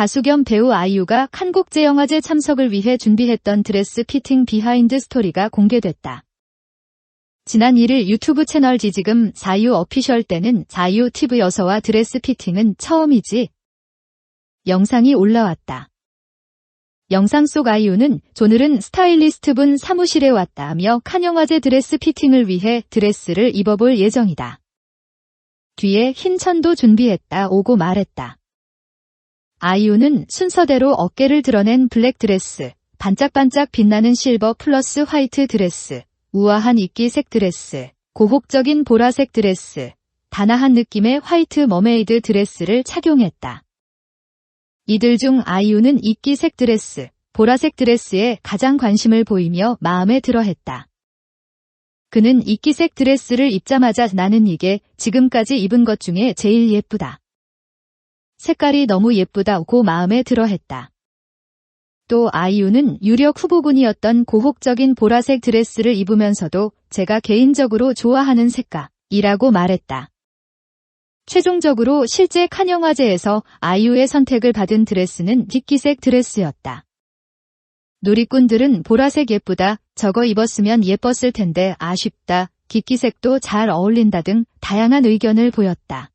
가수 겸 배우 아이유가 칸국제영화제 참석을 위해 준비했던 드레스 피팅 비하인드 스토리가 공개됐다. 지난 1일 유튜브 채널 지지금 자유 어피셜 때는 자유 TV 여서와 드레스 피팅은 처음이지. 영상이 올라왔다. 영상 속 아이유는 오늘은 스타일리스트 분 사무실에 왔다며 칸영화제 드레스 피팅을 위해 드레스를 입어볼 예정이다. 뒤에 흰 천도 준비했다 오고 말했다. 아이유는 순서대로 어깨를 드러낸 블랙 드레스, 반짝반짝 빛나는 실버 플러스 화이트 드레스, 우아한 이끼색 드레스, 고혹적인 보라색 드레스, 단아한 느낌의 화이트 머메이드 드레스를 착용했다. 이들 중 아이유는 이끼색 드레스, 보라색 드레스에 가장 관심을 보이며 마음에 들어 했다. 그는 이끼색 드레스를 입자마자 나는 이게 지금까지 입은 것 중에 제일 예쁘다. 색깔이 너무 예쁘다고 마음에 들어 했다. 또 아이유는 유력 후보군이었던 고혹적인 보라색 드레스를 입으면서도 제가 개인적으로 좋아하는 색깔이라고 말했다. 최종적으로 실제 칸 영화제에서 아이유의 선택을 받은 드레스는 뒷기색 드레스였다. 누리꾼들은 보라색 예쁘다, 저거 입었으면 예뻤을 텐데 아쉽다, 깃기색도 잘 어울린다 등 다양한 의견을 보였다.